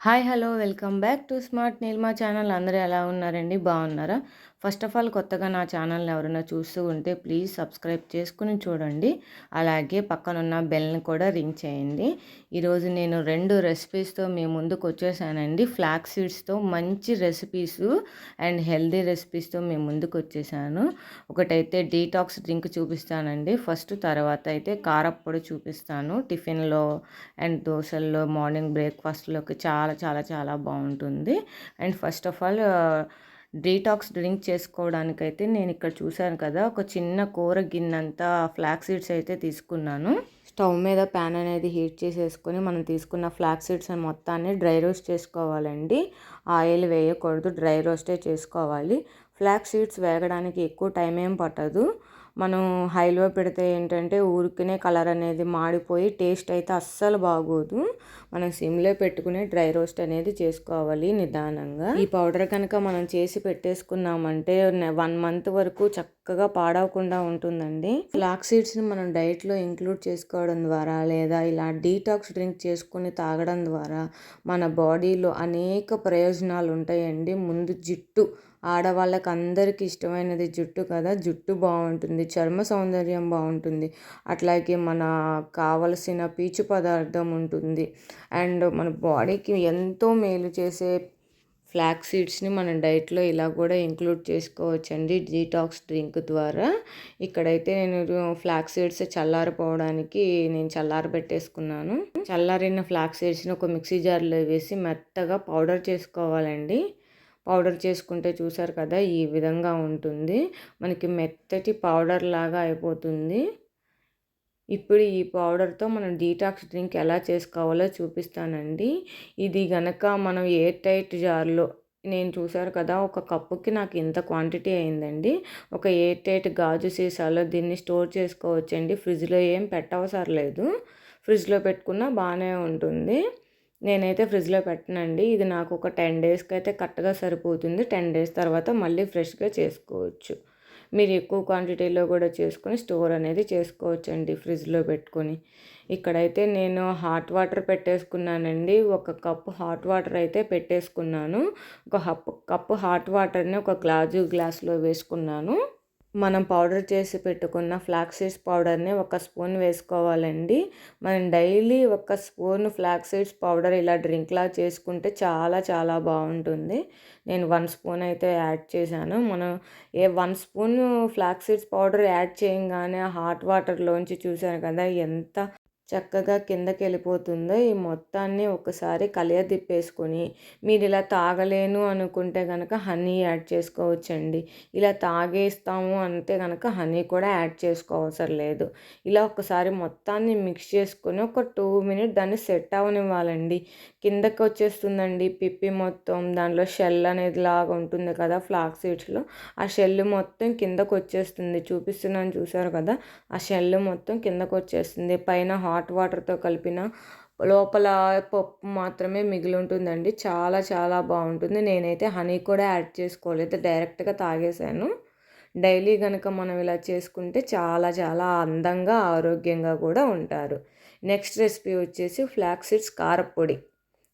Hi hello welcome back to smart Neelma channel. అందరూ ఎలా ఉన్నారండి? బాగున్నారా? ఫస్ట్ ఆఫ్ ఆల్ కొత్తగా నా ఛానల్ని ఎవరైనా చూస్తూ ఉంటే ప్లీజ్ సబ్స్క్రైబ్ చేసుకుని చూడండి. అలాగే పక్కనున్న బెల్ని కూడా రింగ్ చేయండి. ఈరోజు నేను రెండు రెసిపీస్తో మీ ముందుకు వచ్చేసానండి. ఫ్లాక్ సీడ్స్తో మంచి రెసిపీస్ అండ్ హెల్దీ రెసిపీస్తో మీ ముందుకు వచ్చేసాను. ఒకటైతే డీటాక్స్ డ్రింక్ చూపిస్తానండి. ఫస్ట్ తర్వాత అయితే కారప్పొడి చూపిస్తాను. టిఫిన్లో అండ్ దోశల్లో మార్నింగ్ బ్రేక్ఫాస్ట్లోకి చాలా చాలా చాలా బాగుంటుంది. And first of all detox drink చేసుకోవడానికైతే నేను ఇక్కడ చూశాను కదా. ఒక చిన్న కూర గిన్నెంతా ఫ్లాక్ సీడ్స్ అయితే తీసుకున్నాను. స్టవ్ మీద ప్యాన్ అనేది హీట్ చేసేసుకొని మనం తీసుకున్న ఫ్లాక్ సీడ్స్ మొత్తాన్ని డ్రై రోస్ట్ చేసుకోవాలండి. ఆయిల్ వేయకూడదు డ్రై రోస్టే చేసుకోవాలి. ఫ్లాక్ సీడ్స్ వేగడానికి ఎక్కువ టైం ఏం పట్టదు. మనం హైలో పెడితే ఏంటంటే ఊరికనే కలర్ అనేది మాడిపోయి టేస్ట్ అయితే అస్సలు బాగోదు. మనం సిమ్లో పెట్టుకుని డ్రై రోస్ట్ అనేది చేసుకోవాలి నిదానంగా. ఈ పౌడర్ కనుక మనం చేసి పెట్టేసుకున్నామంటే వన్ మంత్ వరకు చక్క చక్కగా పాడవకుండా ఉంటుందండి. ఫ్లాక్ సీడ్స్ని మనం డైట్లో ఇంక్లూడ్ చేసుకోవడం ద్వారా లేదా ఇలా డీటాక్స్ డ్రింక్ చేసుకుని తాగడం ద్వారా మన బాడీలో అనేక ప్రయోజనాలు ఉంటాయండి. ముందు జుట్టు ఆడవాళ్ళకి అందరికీ ఇష్టమైనది జుట్టు కదా జుట్టు బాగుంటుంది చర్మ సౌందర్యం బాగుంటుంది అట్లాగే మన కావలసిన పీచు పదార్థం ఉంటుంది. అండ్ మన బాడీకి ఎంతో మేలు చేసే ఫ్లాక్ సీడ్స్ని మన డైట్లో ఇలా కూడా ఇంక్లూడ్ చేసుకోవచ్చండి. డీటాక్స్ డ్రింక్ ద్వారా. ఇక్కడైతే నేను ఫ్లాక్ సీడ్స్ చల్లారిపోవడానికి నేను చల్లారి పెట్టేసుకున్నాను. చల్లారిన ఫ్లాక్ సీడ్స్ని ఒక మిక్సీ జార్లో వేసి మెత్తగా పౌడర్ చేసుకోవాలండి. పౌడర్ చేసుకుంటే చూసారు కదా ఈ విధంగా ఉంటుంది. మనకి మెత్తటి పౌడర్ లాగా అయిపోతుంది. ఇప్పుడు ఈ పౌడర్తో మనం డీటాక్స్ డ్రింక్ ఎలా చేసుకోవాలో చూపిస్తానండి. ఇది గనక మనం ఎయిర్ టైట్ జార్లో నేను చూశారు కదా ఒక కప్పుకి నాకు ఇంత క్వాంటిటీ అయిందండి. ఒక ఎయిర్ టైట్ గాజు సీసాలో దీన్ని స్టోర్ చేసుకోవచ్చండి. ఫ్రిడ్జ్లో ఏం పెట్టవసరం లేదు. ఫ్రిడ్జ్లో పెట్టుకున్నా బాగానే ఉంటుంది. నేనైతే ఫ్రిడ్జ్లో పెట్టనండి. ఇది నాకు ఒక టెన్ డేస్కి అయితే కరెక్ట్గా సరిపోతుంది. టెన్ డేస్ తర్వాత మళ్ళీ ఫ్రెష్గా చేసుకోవచ్చు. మీరు ఎక్కువ క్వాంటిటీలో కూడా చేసుకొని స్టోర్ అనేది చేసుకోవచ్చండి ఫ్రిడ్జ్లో పెట్టుకొని. ఇక్కడైతే నేను హాట్ వాటర్ పెట్టేసుకున్నానండి. ఒక కప్పు హాట్ వాటర్ అయితే పెట్టేసుకున్నాను. ఒక కప్పు హాట్ వాటర్ని ఒక గ్లాజు గ్లాస్లో వేసుకున్నాను. మనం పౌడర్ చేసి పెట్టుకున్న ఫ్లాక్ సీడ్స్ పౌడర్ని ఒక స్పూన్ వేసుకోవాలండి. మనం డైలీ ఒక స్పూన్ ఫ్లాక్ సీడ్స్ పౌడర్ ఇలా డ్రింక్లా చేసుకుంటే చాలా చాలా బాగుంటుంది. నేను వన్ స్పూన్ అయితే యాడ్ చేశాను. మనం a one spoon flax seeds powder add చేయగానే హాట్ వాటర్లోంచి చూశాను కదా ఎంత చక్కగా కిందకి వెళ్ళిపోతుందో ఈ మొత్తాన్ని ఒకసారి కలియ తిప్పేసుకొని మీరు ఇలా తాగలేను అనుకుంటే కనుక హనీ యాడ్ చేసుకోవచ్చండి. ఇలా తాగేస్తాము అంటే కనుక హనీ కూడా యాడ్ చేసుకోవసరం లేదు. ఇలా ఒకసారి మొత్తాన్ని మిక్స్ చేసుకొని ఒక టూ మినిట్ దాన్ని సెట్ అవనివ్వాలండి. కిందకి వచ్చేస్తుందండి పిప్పి మొత్తం దానిలో షెల్ అనేది లాగా ఉంటుంది కదా ఫ్లాక్ సీడ్స్లో. ఆ షెల్ మొత్తం కిందకు వచ్చేస్తుంది చూపిస్తున్నాను చూసారు కదా? ఆ షెల్ మొత్తం కిందకు వచ్చేస్తుంది పైన హాట్ హాట్ వాటర్తో కలిపిన లోపల పప్పు మాత్రమే మిగిలి ఉంటుందండి చాలా చాలా బాగుంటుంది. నేనైతే హనీ కూడా యాడ్ చేసుకోలేదు. డైరెక్ట్గా తాగేసాను డైలీ కనుక మనం ఇలా చేసుకుంటే చాలా చాలా అందంగా ఆరోగ్యంగా కూడా ఉంటారు. నెక్స్ట్ రెసిపీ వచ్చేసి ఫ్లాక్ సీడ్స్ కారపొడి.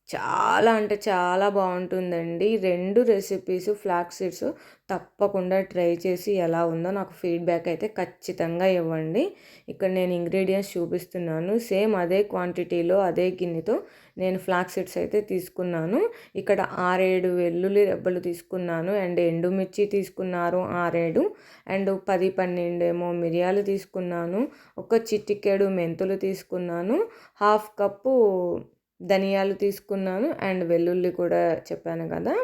చాలా అంటే చాలా బాగుంటుందండి. రెండు రెసిపీస్ ఫ్లాక్ సీడ్స్ తప్పకుండా ట్రై చేసి ఎలా ఉందో నాకు ఫీడ్బ్యాక్ అయితే ఖచ్చితంగా ఇవ్వండి. ఇక్కడ నేను ఇంగ్రీడియంట్స్ చూపిస్తున్నాను. సేమ్ అదే క్వాంటిటీలో అదే గిన్నెతో నేను ఫ్లాక్ సీడ్స్ అయితే తీసుకున్నాను. ఇక్కడ ఆరేడు వెల్లుల్లి రెబ్బలు తీసుకున్నాను. అండ్ ఎండుమిర్చి తీసుకున్నారు ఆరేడు. అండ్ పది పన్నెండు ఏమో మిరియాలు తీసుకున్నాను. ఒక చిట్టికేడు మెంతులు తీసుకున్నాను. హాఫ్ కప్పు ధనియాలు తీసుకున్నాను అండ్ వెల్లుల్లి కూడా చెప్పాను కదా.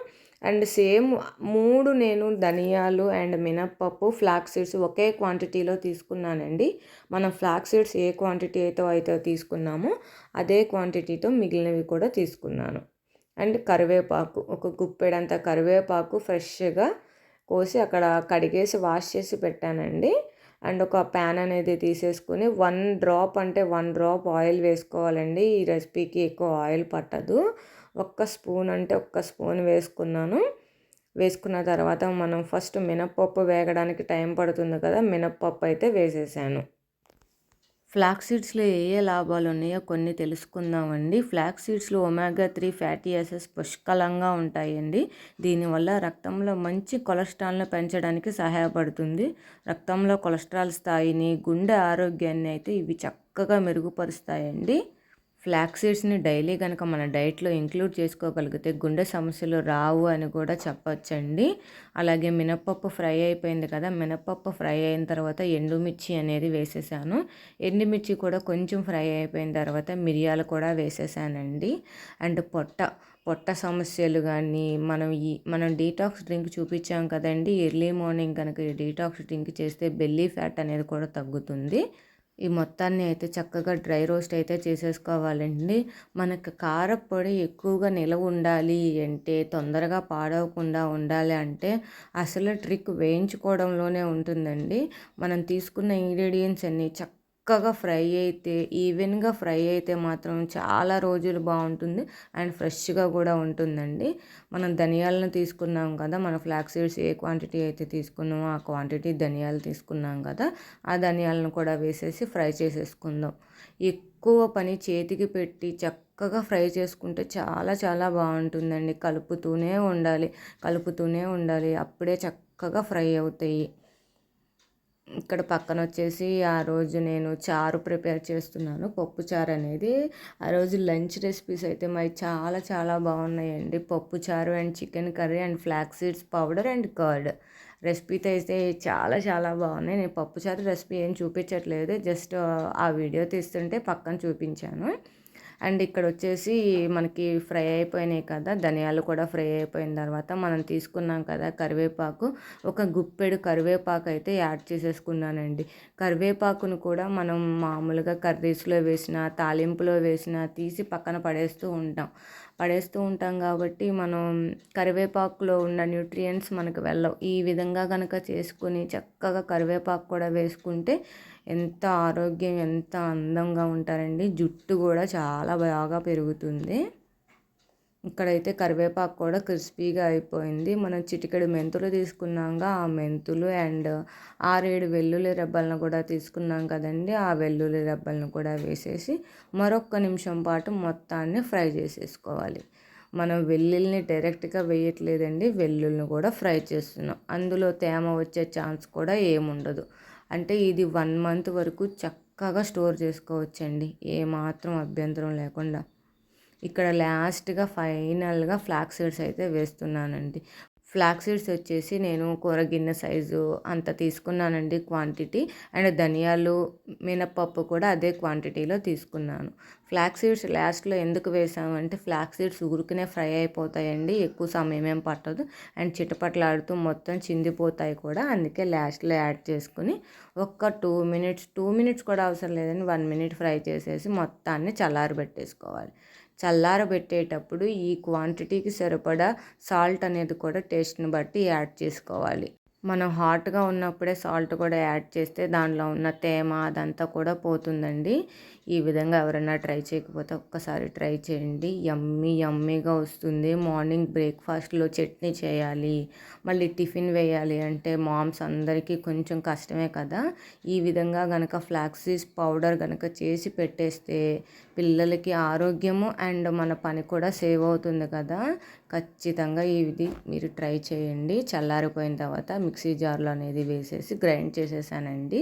అండ్ సేమ్ మూడు నేను ధనియాలు అండ్ మినప్పప్పు ఫ్లాక్ సీడ్స్ ఒకే క్వాంటిటీలో తీసుకున్నానండి. మనం ఫ్లాక్ సీడ్స్ ఏ క్వాంటిటీ అయితే అయితే తీసుకున్నామో అదే క్వాంటిటీతో మిగిలినవి కూడా తీసుకున్నాను. అండ్ కరివేపాకు ఒక గుప్పెడంత కరివేపాకు ఫ్రెష్గా కోసి అక్కడ కడిగేసి వాష్ చేసి పెట్టానండి. అండ్ ఒక ప్యాన్ అనేది తీసేసుకుని వన్ డ్రాప్ అంటే వన్ డ్రాప్ ఆయిల్ వేసుకోవాలండి. ఈ రెసిపీకి ఎక్కువ ఆయిల్ పట్టదు. ఒక్క స్పూన్ అంటే ఒక్క స్పూన్ వేసుకున్నాను. వేసుకున్న తర్వాత మనం ఫస్ట్ మినప్పప్పు వేగడానికి టైం పడుతుంది కదా మినప్పప్పు అయితే వేసేసాను. ఫ్లాక్ సీడ్స్లో ఏ ఏ లాభాలు ఉన్నాయో కొన్ని తెలుసుకుందామండి. ఫ్లాక్ సీడ్స్లో ఒమేగా త్రీ ఫ్యాటీ యాసిడ్స్ పుష్కలంగా ఉంటాయండి. దీనివల్ల రక్తంలో మంచి కొలెస్ట్రాల్ను పెంచడానికి సహాయపడుతుంది. రక్తంలో కొలెస్ట్రాల్ స్థాయిని గుండె ఆరోగ్యాన్ని అయితే ఇవి చక్కగా మెరుగుపరుస్తాయండి. ఫ్లాక్ సీడ్స్ని డైలీ కనుక మన డైట్లో ఇంక్లూడ్ చేసుకోగలిగితే గుండె సమస్యలు రావు అని కూడా చెప్పచ్చండి. అలాగే మినప్పప్పు ఫ్రై అయిపోయింది కదా మినప్పప్పు ఫ్రై అయిన తర్వాత ఎండుమిర్చి అనేది వేసేసాను. ఎండుమిర్చి కూడా కొంచెం ఫ్రై అయిపోయిన తర్వాత మిరియాలు కూడా వేసేసానండి. అండ్ పొట్ట పొట్ట సమస్యలు కానీ మనం ఈ మనం డీటాక్స్ డ్రింక్ చూపించాం కదండి ఎర్లీ మార్నింగ్ కనుక డీటాక్స్ డ్రింక్ చేస్తే బెల్లీ ఫ్యాట్ అనేది కూడా తగ్గుతుంది. ఈ మొత్తాన్ని అయితే చక్కగా డ్రై రోస్ట్ అయితే చేసేసుకోవాలండి. మనకు కారపొడి ఎక్కువగా నిలవ ఉండాలి అంటే తొందరగా పాడవకుండా ఉండాలి అంటే అసలు ట్రిక్ వేయించుకోవడంలోనే ఉంటుందండి. మనం తీసుకున్న ఇంగ్రీడియంట్స్ అన్నీ చక్క చక్కగా ఫ్రై అయితే ఈవెన్గా ఫ్రై అయితే మాత్రం చాలా రోజులు బాగుంటుంది. అండ్ ఫ్రెష్గా కూడా ఉంటుందండి. మనం ధనియాలను తీసుకున్నాం కదా మన ఫ్లాక్ సీడ్స్ ఏ క్వాంటిటీ అయితే తీసుకున్నామో ఆ క్వాంటిటీ ధనియాలు తీసుకున్నాం కదా ఆ ధనియాలను కూడా వేసేసి ఫ్రై చేసేసుకుందాం. ఎక్కువ పని చేతికి పెట్టి చక్కగా ఫ్రై చేసుకుంటే చాలా చాలా బాగుంటుందండి. కలుపుతూనే ఉండాలి కలుపుతూనే ఉండాలి. అప్పుడే చక్కగా ఫ్రై అవుతాయి. ఇక్కడ పక్కన వచ్చేసి ఆ రోజు నేను చారు ప్రిపేర్ చేస్తున్నాను. పప్పు చారు అనేది. ఆ రోజు లంచ్ రెసిపీస్ అయితే మరి చాలా చాలా బాగున్నాయండి. పప్పు చారు and chicken curry and flax seeds powder and curd. రెసిపీతో అయితే చాలా చాలా బాగున్నాయి. నేను పప్పు చారు రెసిపీ ఏం చూపించట్లేదు. జస్ట్ ఆ వీడియో తీస్తుంటే పక్కన చూపించాను. అండ్ ఇక్కడ వచ్చేసి మనకి ఫ్రై అయిపోయినాయి కదా ధనియాలు కూడా ఫ్రై అయిపోయిన తర్వాత మనం తీసుకున్నాం కదా కరివేపాకు. ఒక గుప్పెడు కరివేపాకు అయితే యాడ్ చేసేసుకున్నానండి. కరివేపాకును కూడా మనం మామూలుగా కర్రీస్లో వేసిన తాలింపులో వేసిన తీసి పక్కన పడేస్తూ ఉంటాం. పడేస్తూ ఉంటాం కాబట్టి మనం కరివేపాకులో ఉన్న న్యూట్రియంట్స్ మనకు వెళ్ళవు. ఈ విధంగా కనుక చేసుకుని చక్కగా కరివేపాకు కూడా వేసుకుంటే ఎంత ఆరోగ్యం ఎంత అందంగా ఉంటారండి. జుట్టు కూడా చాలా బాగా పెరుగుతుంది. ఇక్కడైతే కరివేపాకు కూడా క్రిస్పీగా అయిపోయింది. మనం చిటికెడు మెంతులు తీసుకున్నాక ఆ మెంతులు అండ్ ఆరేడు వెల్లుల్లి రెబ్బలను కూడా తీసుకున్నాం కదండి. ఆ వెల్లుల్లి రెబ్బలను కూడా వేసేసి మరొక నిమిషం పాటు మొత్తాన్ని ఫ్రై చేసేసుకోవాలి. మనం వెల్లుల్ని డైరెక్ట్గా వేయట్లేదండి వెల్లుల్ని కూడా ఫ్రై చేస్తున్నాం. అందులో తేమ వచ్చే ఛాన్స్ కూడా ఏముండదు. అంటే ఇది వన్ మంత్ వరకు చక్కగా స్టోర్ చేసుకోవచ్చండి. ఏమాత్రం అభ్యంతరం లేకుండా. ఇక్కడ లాస్ట్గా ఫైనల్గా ఫ్లాక్ సీడ్స్ అయితే వేస్తున్నానండి. ఫ్లాక్ సీడ్స్ వచ్చేసి నేను కూర గిన్నె సైజు అంత తీసుకున్నానండి క్వాంటిటీ. అండ్ ధనియాలు మినపప్పు కూడా అదే క్వాంటిటీలో తీసుకున్నాను. ఫ్లాక్ సీడ్స్ లాస్ట్లో ఎందుకు వేసామంటే ఫ్లాక్ సీడ్స్ ఉరుకునే ఫ్రై అయిపోతాయండి. ఎక్కువ సమయం ఏం పట్టదు. అండ్ చిటపట్లాడుతూ మొత్తం చిందిపోతాయి కూడా. అందుకే లాస్ట్లో యాడ్ చేసుకుని ఒక్క టూ మినిట్స్ టూ మినిట్స్ కూడా అవసరం లేదని వన్ మినిట్ ఫ్రై చేసేసి మొత్తాన్ని చల్లారబెట్టేసుకోవాలి. చల్లారబెట్టేటప్పుడు ఈ క్వాంటిటీకి సరిపడా సాల్ట్ అనేది కూడా టేస్ట్ని బట్టి యాడ్ చేసుకోవాలి. మనం హాట్గా ఉన్నప్పుడే సాల్ట్ కూడా యాడ్ చేస్తే దానిలో ఉన్న తేమ అదంతా కూడా పోతుందండి. ఈ విధంగా ఎవరైనా ట్రై చేయకపోతే ఒక్కసారి ట్రై చేయండి. యమ్మీ యమ్మీగా వస్తుంది. మార్నింగ్ బ్రేక్ఫాస్ట్లో చట్నీ చేయాలి మళ్ళీ టిఫిన్ వేయాలి అంటే మామ్స్ అందరికీ కొంచెం కష్టమే కదా. ఈ విధంగా కనుక ఫ్లాక్సీస్ పౌడర్ కనుక చేసి పెట్టేస్తే పిల్లలకి ఆరోగ్యము అండ్ మన పని కూడా సేవ్ అవుతుంది కదా. ఖచ్చితంగా ఇది మీరు ట్రై చేయండి. చల్లారిపోయిన తర్వాత మిక్సీ జార్లో అనేది వేసేసి గ్రైండ్ చేసేసానండి.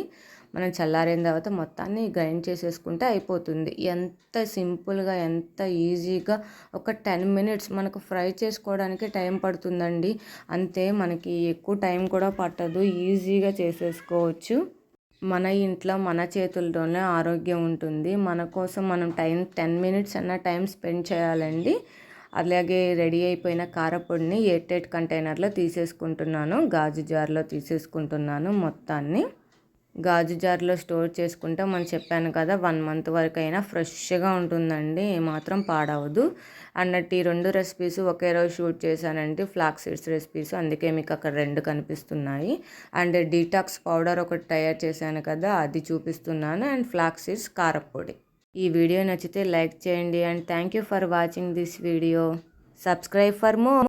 మనం చల్లారిన తర్వాత మొత్తాన్ని గ్రైండ్ చేసేసుకుంటే అయిపోతుంది. ఎంత సింపుల్గా ఎంత ఈజీగా ఒక టెన్ మినిట్స్ మనకు ఫ్రై చేసుకోవడానికి టైం పడుతుందండి. అంతే మనకి ఎక్కువ టైం కూడా పట్టదు. ఈజీగా చేసేసుకోవచ్చు. మన ఇంట్లో మన చేతుల్లోనే ఆరోగ్యం ఉంటుంది. మన కోసం మనం టైం టెన్ మినిట్స్ అన్న టైం స్పెండ్ చేయాలండి. అలాగే రెడీ అయిపోయిన కారపొడిని ఎయిట్ ఎయిట్ కంటైనర్లో తీసేసుకుంటున్నాను. గాజు జార్లో తీసేసుకుంటున్నాను మొత్తాన్ని. గాజు జార్లో స్టోర్ చేసుకుంటే మనం చెప్పాను కదా. వన్ మంత్ వరకు అయినా ఫ్రెష్గా ఉంటుందండి ఏమాత్రం పాడవదు. అన్నట్టు ఈ రెండు రెసిపీస్ ఒకే రోజు షూట్ చేశానండి ఫ్లాక్ సీడ్స్ రెసిపీస్ అందుకే మీకు అక్కడ రెండు కనిపిస్తున్నాయి. అండ్ డీటాక్స్ పౌడర్ ఒకటి తయారు చేశాను కదా అది చూపిస్తున్నాను. అండ్ ఫ్లాక్ సీడ్స్ కారపొడి. ఈ వీడియో నచ్చితే లైక్ చేయండి and thank you for watching this video subscribe for more